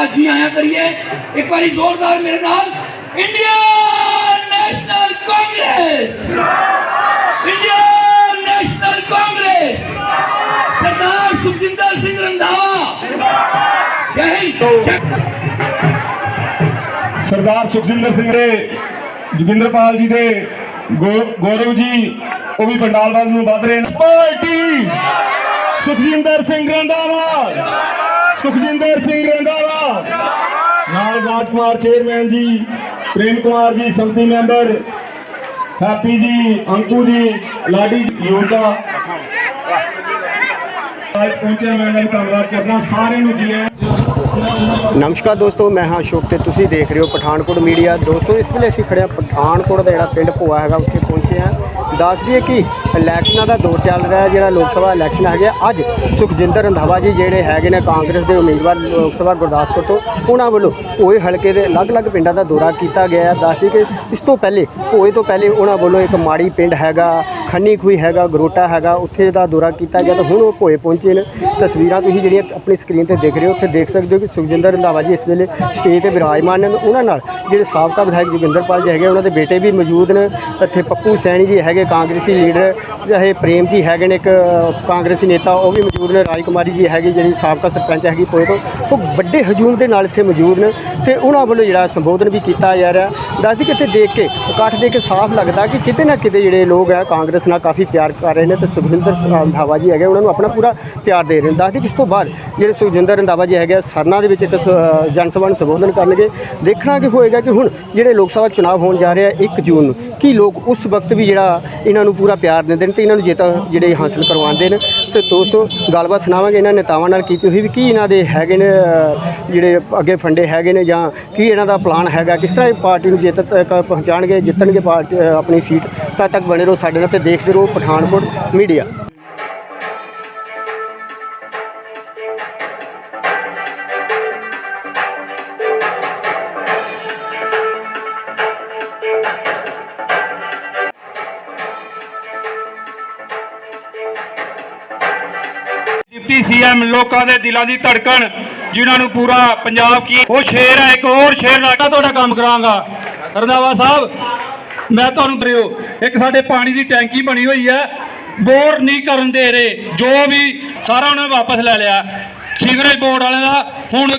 ਦਾ ਜੀ ਆਇਆਂ ਕਰੀਏ ਇੱਕ ਵਾਰੀ ਜ਼ੋਰਦਾਰ ਮੇਰੇ ਨਾਲ India national Congress India national Congress Sardar Sukhjinder Singh Randhawa ਜੈ ਹਿੰਦ ਜੈ ਸਰਦਾਰ ਸੁਖਜਿੰਦਰ ਸਿੰਘ ਦੇ ਜੋਗਿੰਦਰਪਾਲ ਜੀ ਦੇ ਗੌ- ਗੌਰਵ ਜੀ ਉਹ ਵੀ ਪੰਡਾਲ ਵੱਲ ਨੂੰ ਵਧ ਰਹੇ ਨੇ ਪਾਰਟੀ ਸੁਖਜਿੰਦਰ ਸਿੰਘ ਰੰਧਾਵਾ ਸੁਖਜਿੰਦਰ ਸਿੰਘ ਰੰਧਾਵਾ ਨਾਲ ਰਾਜਕੁਮਾਰ ਚੇਅਰਮੈਨ ਜੀ, ਪ੍ਰੇਮ ਕੁਮਾਰ ਜੀ, ਸੰਮਤੀ ਮੈਂਬਰ, ਹੈਪੀ ਜੀ, ਅੰਕੂ ਜੀ, ਲਾਡੀ ਯੋਗਾ ਅੱਜ ਪਹੁੰਚਿਆ ਮੈਂ, ਇਹਨਾਂ ਨੂੰ ਧੰਨਵਾਦ ਕਰਦਾ, ਸਾਰਿਆਂ ਨੂੰ ਜੀ ਨਮਸਕਾਰ ਦੋਸਤੋ, ਮੈਂ ਹਾਂ ਅਸ਼ੋਕ ਤੇ ਤੁਸੀਂ ਦੇਖ ਰਹੇ ਹੋ ਪਠਾਨਕੋਟ ਮੀਡੀਆ। ਦੋਸਤੋ, ਇਸ ਵੇਲੇ ਅਸੀਂ ਖੜੇ ਹਾਂ ਪਠਾਨਕੋਟ ਦਾ ਜਿਹੜਾ ਪਿੰਡ ਭੋਆ ਹੈਗਾ, ਉੱਥੇ ਪਹੁੰਚੇ ਹਾਂ। ਦੱਸ ਦਈਏ ਕਿ ਇਲੈਕਸ਼ਨਾਂ ਦਾ ਦੌਰ ਚੱਲ ਰਿਹਾ ਜਿਹੜਾ ਲੋਕ ਸਭਾ ਇਲੈਕਸ਼ਨ ਹੈਗੇ ਆ। ਅੱਜ ਸੁਖਜਿੰਦਰ ਰੰਧਾਵਾ ਜੀ ਜਿਹੜੇ ਹੈਗੇ ਨੇ ਕਾਂਗਰਸ ਦੇ ਉਮੀਦਵਾਰ ਲੋਕ ਸਭਾ ਗੁਰਦਾਸਪੁਰ ਤੋਂ, ਉਹਨਾਂ ਵੱਲੋਂ ਭੋਏ ਹਲਕੇ ਦੇ ਅਲੱਗ-ਅਲੱਗ ਪਿੰਡਾਂ ਦਾ ਦੌਰਾ ਕੀਤਾ ਗਿਆ ਹੈ ਦੱਸ ਦਈਏ ਕਿ ਇਸ ਤੋਂ ਪਹਿਲੇ ਭੋਏ ਤੋਂ ਪਹਿਲੇ ਉਹਨਾਂ ਵੱਲੋਂ ਇੱਕ ਮਾੜੀ ਪਿੰਡ ਹੈਗਾ ਖੰਨੀ ਖੂਈ ਹੈਗਾ, ਗਰੋਟਾ ਹੈਗਾ, ਉੱਥੇ ਦਾ ਦੌਰਾ ਕੀਤਾ ਗਿਆ ਤਾਂ ਹੁਣ ਉਹ ਭੋਏ ਪਹੁੰਚੇ ਨੇ। ਤਸਵੀਰਾਂ ਤੁਸੀਂ ਜਿਹੜੀਆਂ ਆਪਣੀ ਸਕਰੀਨ ਤੇ ਦੇਖ ਰਹੇ ਹੋ, ਉੱਥੇ ਦੇਖ ਸਕਦੇ ਹੋ ਕਿ ਸੁਖਜਿੰਦਰ ਰੰਧਾਵਾ ਜੀ ਇਸ ਵੇਲੇ ਸਟੇਜ ਤੇ ਵਿਰਾਜਮਾਨ ਨੇ ਉਹਨਾਂ ਨਾਲ ਜਿਹੜੇ ਸਾਬਕਾ ਵਿਧਾਇਕ ਜੋਗਿੰਦਰਪਾਲ ਜੀ ਹੈਗੇ, ਉਹਨਾਂ ਦੇ ਬੇਟੇ ਵੀ ਮੌਜੂਦ ਨੇ। ਇੱਥੇ ਪੱਪੂ ਸੈਣੀ ਜੀ ਹੈਗੇ, ਕਾਂਗਰਸੀ ਲੀਡਰ ਚਾਹੇ ਪ੍ਰੇਮ ਜੀ ਹੈਗੇ ਨੇ ਇੱਕ ਕਾਂਗਰਸੀ ਨੇਤਾ, ਉਹ ਵੀ ਮੌਜੂਦ ਨੇ। ਰਾਜ ਕੁਮਾਰੀ ਜੀ ਹੈਗੇ ਜਿਹੜੀ ਸਾਬਕਾ ਸਰਪੰਚ ਹੈਗੀ ਪੋਏ ਤੋਂ। ਉਹ ਵੱਡੇ ਹਜੂਮ ਦੇ ਨਾਲ ਇੱਥੇ ਮੌਜੂਦ ਨੇ ਤੇ ਉਹਨਾਂ ਵੱਲੋਂ ਜਿਹੜਾ ਸੰਬੋਧਨ ਵੀ ਕੀਤਾ ਜਾ ਰਿਹਾ। ਦੱਸਦੀ ਕਿ ਇੱਥੇ ਦੇਖ ਕੇ, ਇਕੱਠ ਦੇਖ ਕੇ ਸਾਫ਼ ਲੱਗਦਾ ਕਿ ਕਿਤੇ ਨਾ ਕਿਤੇ ਜਿਹੜੇ ਲੋਕ ਆ, ਕਾਂਗਰਸ ਨਾਲ ਕਾਫੀ ਪਿਆਰ ਕਰ ਰਹੇ ਨੇ ਤੇ ਸੁਖਜਿੰਦਰ ਰੰਧਾਵਾ ਜੀ ਹੈਗੇ ਉਹਨਾਂ ਨੂੰ ਆਪਣਾ ਪੂਰਾ ਪਿਆਰ ਦੇ ਰਹੇ ਨੇ। ਦੱਸਦੀ ਕਿ ਇਸ ਤੋਂ ਬਾਅਦ ਜਿਹੜੇ ਸੁਖਜਿੰਦਰ ਰੰਧਾਵਾ ਜੀ ਹੈਗੇ ਆ, ਸਰਨਾ ਦੇ ਵਿੱਚ ਇੱਕ ਸ- ਜਨ ਸਭਾ ਨੂੰ ਸੰਬੋਧਨ ਕਰਨਗੇ। ਦੇਖਣਾ ਕਿ ਹੋਏਗਾ ਕਿ ਹੁਣ ਜਿਹੜੇ ਲੋਕ ਸਭਾ ਚੁਣਾਵ ਹੋਣ ਜਾ ਰਿਹਾ ਆ 1 ਜੂਨ ਨੂੰ ਕੀ ਲੋਕ ਉਸ ਵਕਤ ਵੀ ਜਿਹੜਾ ਇਹਨਾਂ ਨੂੰ ਪੂਰਾ ਪਿਆਰ ਦਿੰਦੇ ਨੇ ਤੇ ਇਹਨਾਂ ਨੂੰ ਜਿੱਤ ਜਿਹੜੇ ਹਾਸਲ ਕਰਵਾਉਂਦੇ ਨੇ। ਤੇ ਦੋਸਤੋ ਗੱਲਬਾਤ ਸੁਣਾਵਾਂਗੇ ਇਹਨਾਂ ਨੇਤਾਵਾਂ ਨਾਲ ਕੀਤੀ ਹੋਈ ਵੀ ਕੀ ਇਹਨਾਂ ਦੇ ਹੈਗੇ ਨੇ ਜਿਹੜੇ ਅੱਗੇ ਫੰਡੇ ਹੈਗੇ ਨੇ ਜਾਂ ਕੀ ਇਹਨਾਂ ਦਾ ਪਲਾਨ ਹੈਗਾ ਕਿਸ ਤਰ੍ਹਾਂ ਇਹ ਪਾਰਟੀ ਨੂੰ ਜਿੱਤ ਤੱਕ ਪਹੁੰਚਾਣਗੇ ਜਿੱਤਣਗੇ ਪਾਰਟੀ ਆਪਣੀ ਸੀਟ ਤਦ ਤੱਕ ਬਣੇ ਰਹੋ ਸਾਡੇ ਨਾਲ ਤੇ ਦੇਖਦੇ ਰਹੋ ਪਠਾਨਕੋਟ ਮੀਡੀਆ। ਡਿਪਟੀ ਸੀਐਮ ਲੋਕਾਂ ਦੇ ਦਿਲਾਂ ਦੀ ਧੜਕਣ ਜਿਨ੍ਹਾਂ ਨੂੰ ਪੂਰਾ ਪੰਜਾਬ ਕੀ ਉਹ ਸ਼ੇਰ ਹੈ ਇੱਕ ਹੋਰ ਸ਼ੇਰ ਨਾਲ ਤੁਹਾਡਾ ਕੰਮ ਕਰਾਂਗਾ। ਰੰਧਾਵਾ ਸਾਹਿਬ ਮੈਂ ਤੁਹਾਨੂੰ ਦਰਿਓ ਇੱਕ ਸਾਡੇ ਪਾਣੀ ਦੀ ਟੈਂਕੀ ਬਣੀ ਹੋਈ ਹੈ, ਬੋਰ ਨਹੀਂ ਕਰਨ ਦੇ ਰਹੇ, ਜੋ ਵੀ ਸਾਰਾ ਉਹਨਾਂ ਨੇ ਵਾਪਸ ਲੈ ਲਿਆ। ਸੀਵਰੇਜ ਬੋਰਡ ਵਾਲਿਆਂ ਦਾ ਹੁਣ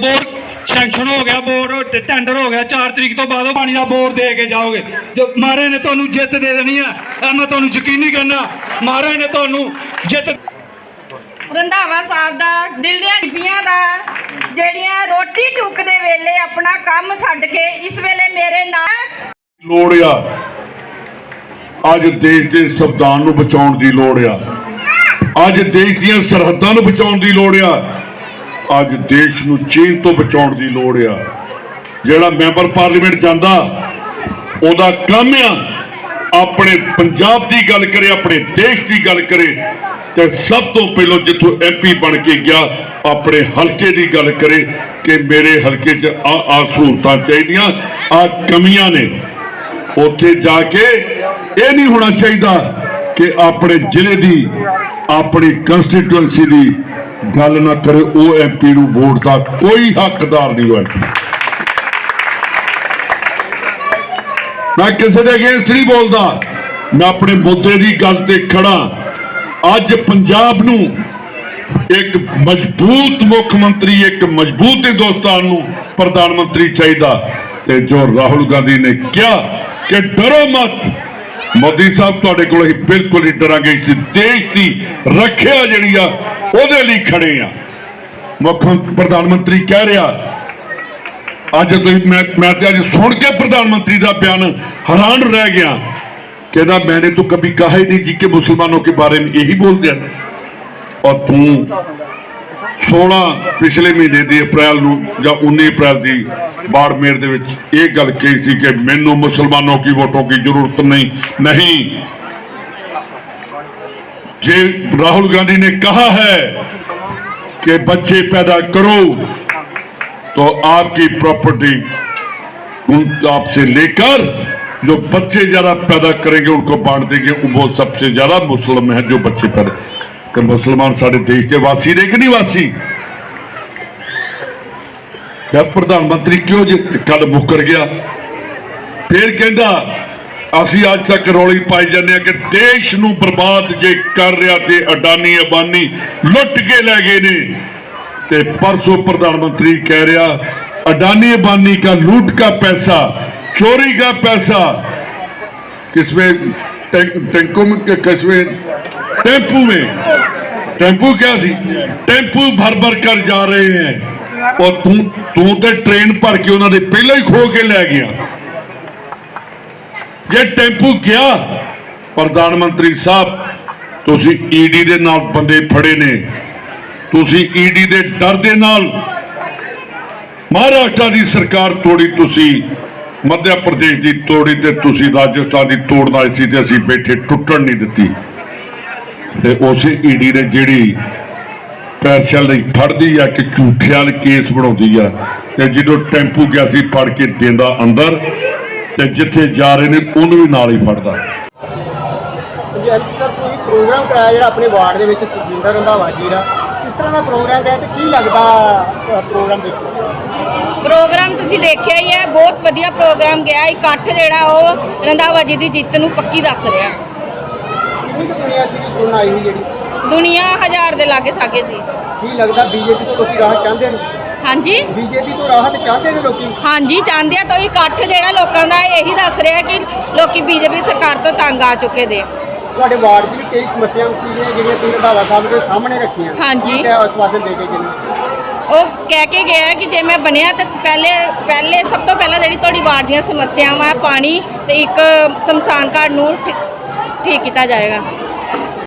ਬੋਰ ਸੈਂਕਸ਼ਨ ਹੋ ਗਿਆ ਬੋਰਡ ਟੈਂਡਰ ਹੋ ਗਿਆ 4 ਤਰੀਕ ਤੋਂ ਬਾਅਦ ਪਾਣੀ ਦਾ ਬੋਰ ਦੇ ਕੇ ਜਾਓਗੇ। ਜੋ ਮਾਰੇ ਨੇ ਤੁਹਾਨੂੰ ਜਿੱਤ ਦੇ ਦੇਣੀ ਆ, ਇਹ ਮੈਂ ਤੁਹਾਨੂੰ ਯਕੀਨੀ ਕਰਨਾ। ਮਾਰੇ ਨੇ ਤੁਹਾਨੂੰ ਜਿੱਤ ਰੰਧਾਵਾ ਸਾਹਿਬ ਦਾ ਦਿਲ ਦੀਆਂ ਬੀਬੀਆਂ ਦਾ, ਜਿਹੜੀਆਂ ਰੋਟੀ ਟੁੱਕਦੇ ਵੇਲੇ ਆਪਣਾ ਕੰਮ ਛੱਡ ਕੇ ਇਸ ਵੇਲੇ ਮੇਰੇ ਨਾਲ ਲੋੜ ਆ। ਅੱਜ ਦੇਸ਼ ਦੇ ਸੰਵਿਧਾਨ ਨੂੰ ਬਚਾਉਣ ਦੀ ਲੋੜ ਆ। ਅੱਜ ਦੇਸ਼ ਦੀਆਂ ਸਰਹੱਦਾਂ ਨੂੰ ਬਚਾਉਣ ਦੀ ਲੋੜ ਆ। ਅੱਜ ਦੇਸ਼ ਨੂੰ ਚੀਨ ਤੋਂ ਬਚਾਉਣ ਦੀ ਲੋੜ ਆ। ਜਿਹੜਾ ਮੈਂਬਰ ਪਾਰਲੀਮੈਂਟ ਜਾਂਦਾ, ਉਹਦਾ ਕੰਮ ਆ ਆਪਣੇ ਪੰਜਾਬ ਦੀ ਗੱਲ ਕਰੇ, ਆਪਣੇ ਦੇਸ਼ ਦੀ ਗੱਲ ਕਰੇ ਤੇ ਸਭ ਤੋਂ ਪਹਿਲਾਂ ਜਿੱਥੋਂ ਐਮਪੀ ਬਣ ਕੇ ਗਿਆ, ਆਪਣੇ ਹਲਕੇ ਦੀ ਗੱਲ ਕਰੇ ਕਿ ਮੇਰੇ ਹਲਕੇ 'ਚ ਆ ਆ ਸਹੂਲਤਾਂ ਚਾਹੀਦੀਆਂ ਆ ਕਮੀਆਂ ਨੇ। ਉੱਥੇ ਜਾ ਕੇ ਇਹ ਨਹੀਂ ਹੋਣਾ ਚਾਹੀਦਾ ਕਿ ਆਪਣੇ ਜ਼ਿਲ੍ਹੇ ਦੀ, ਆਪਣੀ ਕੰਸਟੀਟੂਐਂਸੀ ਦੀ ਗੱਲ ਨਾ ਕਰੇ, ਉਹ ਐਮਪੀ ਨੂੰ ਵੋਟ ਦਾ ਕੋਈ ਹੱਕਦਾਰ ਨਹੀਂ ਹੋਇਆ। ਮੈਂ ਕਿਸੇ ਦੇ ਅਗੇਂਸਟ ਨਹੀਂ ਬੋਲਦਾ। ਮੈਂ ਆਪਣੇ ਮੁੱਦੇ ਦੀ ਗੱਲ ਤੇ ਖੜਾ। ਅੱਜ ਪੰਜਾਬ ਨੂੰ ਇੱਕ ਮਜ਼ਬੂਤ ਮੁੱਖ ਮੰਤਰੀ, ਇੱਕ ਮਜ਼ਬੂਤ ਹਿੰਦੁਸਤਾਨ ਨੂੰ ਪ੍ਰਧਾਨ ਮੰਤਰੀ ਚਾਹੀਦਾ। ਤੇ ਜੋ ਰਾਹੁਲ ਗਾਂਧੀ ਨੇ ਕਿਹਾ ਕਿ ਡਰੋ ਮਤ। ਮੋਦੀ ਸਾਹਿਬ ਤੁਹਾਡੇ ਕੋਲ ਅਸੀਂ ਬਿਲਕੁਲ ਨਹੀਂ ਡਰਾਂਗੇ। ਇਸ ਦੇਸ਼ ਦੀ ਰੱਖਿਆ ਜਿਹੜੀ ਆ, ਉਹਦੇ ਲਈ ਖੜੇ ਆ। ਮੁੱਖ ਪ੍ਰਧਾਨ ਮੰਤਰੀ ਕਹਿ ਰਿਹਾ, ਅੱਜ ਤੁਸੀਂ ਮੈਂ ਮੈਂ ਤੇ ਅੱਜ ਸੁਣ ਕੇ ਪ੍ਰਧਾਨ ਮੰਤਰੀ ਦਾ ਬਿਆਨ ਹੈਰਾਨ ਰਹਿ ਗਿਆ। ਕਹਿੰਦਾ, ਮੈਨੇ ਤੂੰ ਕਭੀ ਕਹਾ ਹੀ ਨਹੀਂ ਜੀ ਕਿ ਮੁਸਲਮਾਨੋਂ ਕੇ ਬਾਰੇ ਮੇਂ ਇਹੀ ਬੋਲਦੇ ਦਿਆ ਔਰ ਤੂੰ 16 ਪਿਛਲੇ ਮਹੀਨੇ ਦੀ ਅਪ੍ਰੈਲ ਨੂੰ ਜਾਂ 19 ਅਪ੍ਰੈਲ ਦੀ ਬਾੜਮੇਰ ਦੇ ਵਿੱਚ ਇਹ ਗੱਲ ਕਹੀ ਸੀ ਕਿ ਮੈਨੂੰ ਮੁਸਲਮਾਨों की वोटों की जरूरत नहीं नहीं ये राहुल गांधी ने कहा है कि बच्चे पैदा करो तो आपकी प्रॉपर्टी उन आपसे लेकर जो बच्चे ज्यादा पैदा करेंगे उनको बांट देंगे वो सबसे ज्यादा मुस्लिम है जो बच्चे पैदा ਕਿ ਮੁਸਲਮਾਨ ਸਾਡੇ ਦੇਸ਼ ਦੇ ਵਾਸੀ ਨੇ ਕਿ ਨਹੀਂ ਵਾਸੀ? ਜਦ ਪ੍ਰਧਾਨ ਮੰਤਰੀ ਕਿਉਂ ਜੇ ਕੱਲ ਮੁੱਕਰ ਗਿਆ? ਫਿਰ ਕਹਿੰਦਾ, ਅਸੀਂ ਅੱਜ ਤੱਕ ਰੌਲੀ ਪਾਈ ਜਾਂਦੇ ਆ ਕਿ ਦੇਸ਼ ਨੂੰ ਬਰਬਾਦ ਜੇ ਕਰ ਰਿਹਾ ਤੇ ਅਡਾਨੀ ਅਬਾਨੀ ਲੁੱਟ ਕੇ ਲੈ ਗਏ ਨੇ। ਤੇ ਪਰਸੋਂ ਪ੍ਰਧਾਨ ਮੰਤਰੀ ਕਹਿ ਰਿਹਾ, ਅਡਾਨੀ ਅਬਾਨੀ ਦਾ ਲੁੱਟ ਦਾ ਪੈਸਾ, ਚੋਰੀ ਦਾ ਪੈਸਾ। ਕਿਸਵੇਂ ਟੈਂਕੋਂ ਕਿਸਵੇਂ टेम्पू में टेम्पू क्या सी टेम्पू भर भर कर जा रहे हैं और तू तू तो ट्रेन भर के उन्होंने पहले ही खो के ले गया ਜੇ ਟੈਂਪੂ ਗਿਆ ਪ੍ਰਧਾਨ ਮੰਤਰੀ ਸਾਹਿਬ ਤੁਸੀਂ ਈਡੀ ਦੇ ਨਾਲ ਬੰਦੇ ਫੜੇ ਨੇ ਤੁਸੀਂ ਈਡੀ ਦੇ ਡਰ ਦੇ ਨਾਲ ਮਹਾਰਾਸ਼ਟਰ ਦੀ ਸਰਕਾਰ ਤੋੜੀ ਤੁਸੀਂ ਮੱਧ ਪ੍ਰਦੇਸ਼ ਦੀ ਤੋੜੀ ਤੇ ਤੁਸੀਂ ਰਾਜਸਥਾਨ ਦੀ ਤੋੜਨ ਆਏ ਸੀ ਤੇ ਅਸੀਂ ਬੈਠੇ ਟੁੱਟਣ ਨਹੀਂ ਦਿੱਤੀ ਤੇ ਉਸੇ ਈਡੀ ਨੇ ਜਿਹੜੀ ਪੈਸਿਆਂ ਲਈ ਫੜਦੀ ਆ ਕਿ ਝੂਠਿਆਂ ਲਈ ਕੇਸ ਬਣਾਉਂਦੀ ਆ ਤੇ ਜਦੋਂ ਟੈਂਪੂ ਗਿਆ ਸੀ ਫੜ ਕੇ ਦਿੰਦਾ ਅੰਦਰ ਤੇ ਜਿੱਥੇ ਜਾ ਰਹੇ ਨੇ ਉਹਨੂੰ ਵੀ ਨਾਲ ਹੀ ਫੜਦਾ। ਪ੍ਰੋਗਰਾਮ ਕਰਾਇਆ ਜਿਹੜਾ ਆਪਣੇ ਵਾਰਡ ਦੇ ਵਿੱਚ ਸੁਖਜਿੰਦਰ ਰੰਧਾਵਾ ਜੀ ਦਾ। ਕਿਸ ਤਰ੍ਹਾਂ ਦਾ ਪ੍ਰੋਗਰਾਮ ਹੈ ਤੇ ਕੀ ਲੱਗਦਾ ਪ੍ਰੋਗਰਾਮ ਦੇਖੋ ਪ੍ਰੋਗਰਾਮ ਤੁਸੀਂ ਦੇਖਿਆ ਹੀ ਹੈ ਬਹੁਤ ਵਧੀਆ ਪ੍ਰੋਗਰਾਮ ਗਿਆ। ਇਕੱਠ ਜਿਹੜਾ ਉਹ ਰੰਧਾਵਾ ਜੀ ਦੀ ਜਿੱਤ ਨੂੰ ਪੱਕੀ ਦੱਸ ਰਿਹਾ। ਕਿੰਨੀ ਕੁ ਦੁਨੀਆ ਸੀ ਸੁਣਨ ਆਈ ਸੀ ਜਿਹੜੀ। ਦੁਨੀਆ ਹਜ਼ਾਰ ਦੇ ਲਾਗੇ ਸਾਗੇ ਸੀ। ਕੀ ਲੱਗਦਾ ਬੀਜੇਪੀ ਤੋਂ ਲੋਕੀ ਰਾਹਤ ਚਾਹੁੰਦੇ ਨੇ? ਹਾਂਜੀ। ਬੀਜੇਪੀ ਤੋਂ ਰਾਹਤ ਚਾਹੁੰਦੇ ਨੇ ਲੋਕੀ? ਹਾਂਜੀ ਚਾਹੁੰਦੇ ਆ ਤਾਂ ਇਕੱਠ ਜਿਹੜਾ ਲੋਕਾਂ ਦਾ ਇਹੀ ਦੱਸ ਰਿਹਾ ਕਿ ਲੋਕੀ ਬੀਜੇਪੀ ਸਰਕਾਰ ਤੋਂ ਤੰਗ ਆ ਚੁੱਕੇ ਦੇ ਤੁਹਾਡੇ ਵਾਰਡ 'ਚ ਵੀ ਕਈ ਸਮੱਸਿਆਵਾਂ ਸੀ ਜਿਹੜੀਆਂ ਤੁਸੀਂ ਰੰਧਾਵਾ ਸਾਹਿਬ ਦੇ ਸਾਹਮਣੇ ਰੱਖੀਆਂ। ਹਾਂਜੀ। ਕੀ ਆਸ਼ਵਾਸਨ ਦੇ ਕੇ ਗਏ ਨੇ? ਉਹ ਕਹਿ ਕੇ ਗਿਆ ਹੈ ਕਿ ਜੇ ਮੈਂ ਬਣਿਆ ਤਾਂ ਪਹਿਲੇ ਪਹਿਲੇ ਸਭ ਤੋਂ ਪਹਿਲਾਂ ਜਿਹੜੀ ਤੁਹਾਡੀ ਵਾਰਡ ਦੀਆਂ ਸਮੱਸਿਆਵਾਂ ਹੈ ਪਾਣੀ ਤੇ ਇੱਕ ਸ਼ਮਸ਼ਾਨ ਘਾਟ ਨੂੰ ਠੀ- ਠੀਕ ਕੀਤਾ ਜਾਏਗਾ।